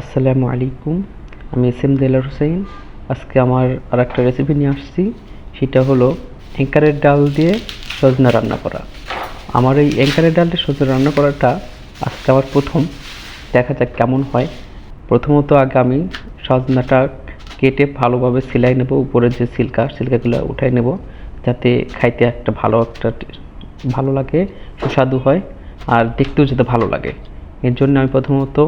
আসসালামু আলাইকুম, আমি এস এম দেলার হোসেন। আজকে আমার আর একটা রেসিপি নিয়ে আসছি, সেটা হলো অ্যাঙ্কারের ডাল দিয়ে সজনা রান্না করা। আমার এই অ্যাঙ্কারের ডাল দিয়ে সজনা রান্না করাটা আজকে আমার প্রথম। দেখা যাক কেমন হয়। প্রথমত আগে আমি সজনাটা কেটে ভালোভাবে সেলাই নেব, উপরের যে সিল্কা, সিল্কাগুলো উঠাই নেব, যাতে খাইতে একটা ভালো একটা ভালো লাগে, সুস্বাদু হয়, আর দেখতেও যাতে ভালো লাগে। এর জন্য আমি প্রথমত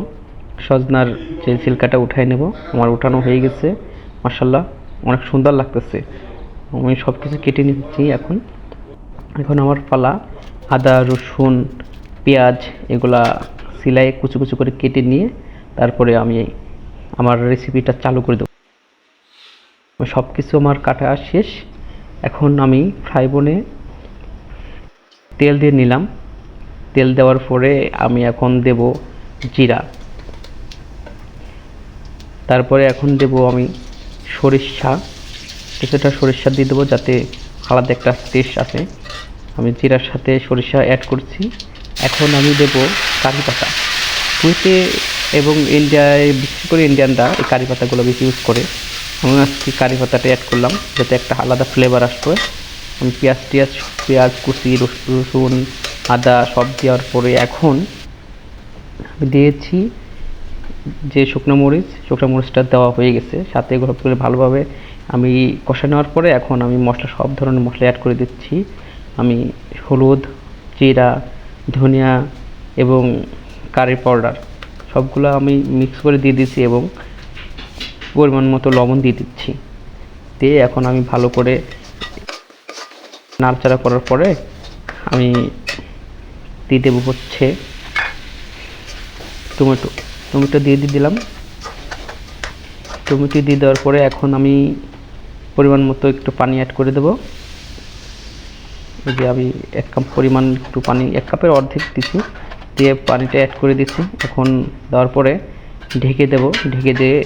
সজনার যে সিল্কাটা উঠাই নেব, আমার উঠানো হয়ে গেছে মার্শাল্লাহ অনেক সুন্দর লাগতেছে। আমি সব কিছু কেটে নিচ্ছি এখন। এখন আমার পালা, আদা, রসুন, পেঁয়াজ, এগুলা সিলাই কুচু কুচু করে কেটে নিয়ে তারপরে আমি আমার রেসিপিটা চালু করে দেবো। সব কিছু আমার কাটা শেষ। এখন আমি ফ্রাই বোনে তেল দিয়ে নিলাম। তেল দেওয়ার পরে আমি এখন দেব জিরা। তারপরে এখন দেব আমি সরিষা। কিছুটা সরিষা দিয়ে দেবো যাতে আলাদা একটা টেস্ট আসে। আমি জিরার সাথে সরিষা অ্যাড করছি। এখন আমি দেব কারি পাতা। কুইতে এবং ইন্ডিয়ায় বিশেষ করে ইন্ডিয়ানরা এই কারি পাতাগুলো বেশি ইউজ করে। আমি আজকে কারি পাতাটা অ্যাড করলাম যাতে একটা আলাদা ফ্লেভার আসবে। আমি পেঁয়াজ টিয়াজ পেঁয়াজ, কুচি রস- রসুন, আদা সব দেওয়ার পরে এখন আমি দিয়েছি যে শুকনো মরিচ, শুকনো মরিচটা দেওয়া হয়ে গেছে। সাথে করে ভালোভাবে আমি কষা নেওয়ার পরে এখন আমি মশলা, সব ধরনের মশলা অ্যাড করে দিচ্ছি। আমি হলুদ, জিরা, ধনিয়া এবং কারি পাউডার সবগুলো আমি মিক্স করে দিয়ে দিচ্ছি এবং পরিমাণ মতো লবণ দিয়ে দিচ্ছি। দিয়ে এখন আমি ভালো করে নাড়াচাড়া করার পরে আমি দিয়ে দেবো হচ্ছে টমেটো টমেটো দিয়ে দিয়ে দিলাম। টমেটো দিয়ে দেওয়ার পরে এখন আমি পরিমাণ মতো একটু পানি অ্যাড করে দেবো। যে আমি এক কাপ পরিমাণ একটু পানি, এক কাপের অর্ধেক দিচ্ছি দিয়ে পানিটা অ্যাড করে দিচ্ছি এখন দেওয়ার পরে ঢেকে দেবো, ঢেকে দিয়ে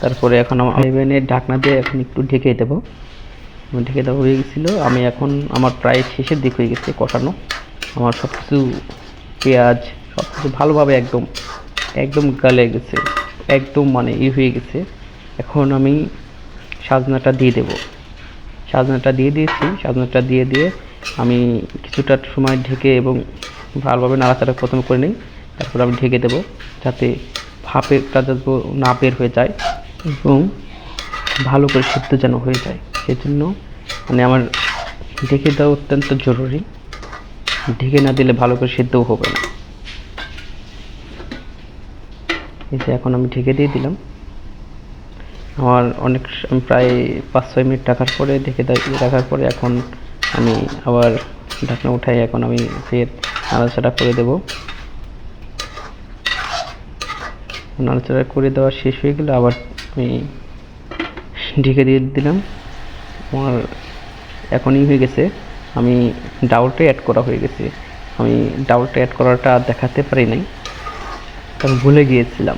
তারপরে এখন আমার ঢাকনা দিয়ে এখন একটু ঢেকে দেবো। ঢেকে দেওয়া হয়ে গেছিল। আমি এখন আমার প্রায় শেষের দিক হয়ে গেছে কষানো। আমার সব কিছু পেঁয়াজ সব কিছু ভালোভাবে একদম একদম গালে গেছে, একদম মানে ই হয়ে গেছে। এখন আমি সাজনাটা দিয়ে দেবো। সাজনাটা দিয়ে দিয়েছি, সাজনাটা দিয়ে দিয়ে আমি কিছুটা সময় ঢেকে এবং ভালোভাবে নাড়াচাড়া প্রথমে করে নিই, তারপর আমি ঢেকে দেবো যাতে ভাপেরটা যাতে না বের হয়ে যায় এবং ভালো করে সিদ্ধ যেন হয়ে যায়। সেজন্য মানে আমার ঢেকে দেওয়া অত্যন্ত জরুরি। ঢেকে না দিলে ভালো করে সিদ্ধও হবে না। যে এখন আমি ঢেকে দিয়ে দিলাম। আমার অনেক প্রায় পাঁচ ছয় মিনিট রাখার পরে, ঢেকে রাখার পরে এখন আমি আবার ঢাকনা উঠাই, এখন আমি ফের নাড়াচাড়া করে দেব। নাড়াচাড়া করে দেওয়া শেষ হয়ে গেলে আবার আমি ঢেকে দিয়ে দিলাম। আমার এখনই হয়ে গেছে। আমি ডাউলটা অ্যাড করা হয়ে গেছে। আমি ডাউলটা অ্যাড করাটা দেখাতে পারি নাই। আমি ভুলে গিয়েছিলাম।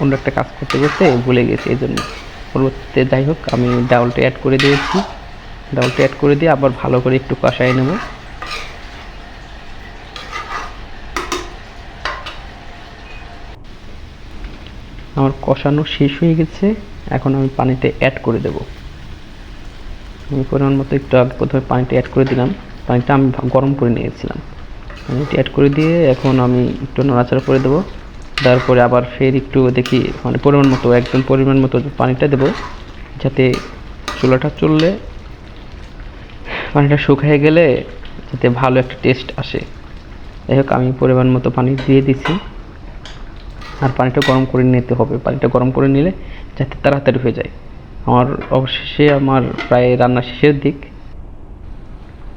অন্য একটা কাজ করতে করতে ভুলে গেছি এই জন্য পরবর্তীতে যাই হোক, আমি ডাউলটা অ্যাড করে দিয়েছি। ডাউলটা অ্যাড করে দিয়ে আবার ভালো করে একটু কষাই নেব। আমার কষানো শেষ হয়ে গেছে। এখন আমি পানিতে অ্যাড করে দেব। আমি পরিমাণ মতো একটু আগে প্রথমে পানিটা অ্যাড করে দিলাম। পানিটা আমি গরম করে নিয়েছিলাম। পানিটা অ্যাড করে দিয়ে এখন আমি একটু নাড়াচাড়া করে দেবো। তারপরে আবার ফের একটু দেখি মানে পরিমাণ মতো, একদম পরিমাণ মতো পানিটা দেবো, যাতে চুলাটা চললে পানিটা শুকিয়ে গেলে যাতে ভালো একটা টেস্ট আসে। যাই হোক, আমি পরিমাণ মতো পানি দিয়ে দিছি আর পানিটা গরম করে নিতে হবে। পানিটা গরম করে নিলে যাতে তাড়াতাড়ি হয়ে যায়। আমার অবশেষে আমার প্রায় রান্না শেষের দিক।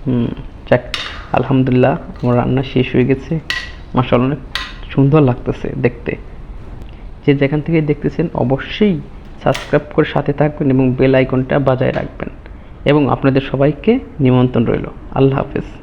হুম, যাক, আলহামদুলিল্লাহ, আমার রান্না শেষ হয়ে গেছে। মাসাল অনেক সুন্দর লাগতেছে দেখতে। যে যেখান থেকে দেখতেছেন অবশ্যই সাবস্ক্রাইব করে সাথে থাকবেন এবং বেল আইকনটা বাজায় রাখবেন। এবং আপনাদের সবাইকে নিমন্ত্রণ রইল। আল্লাহ হাফেজ।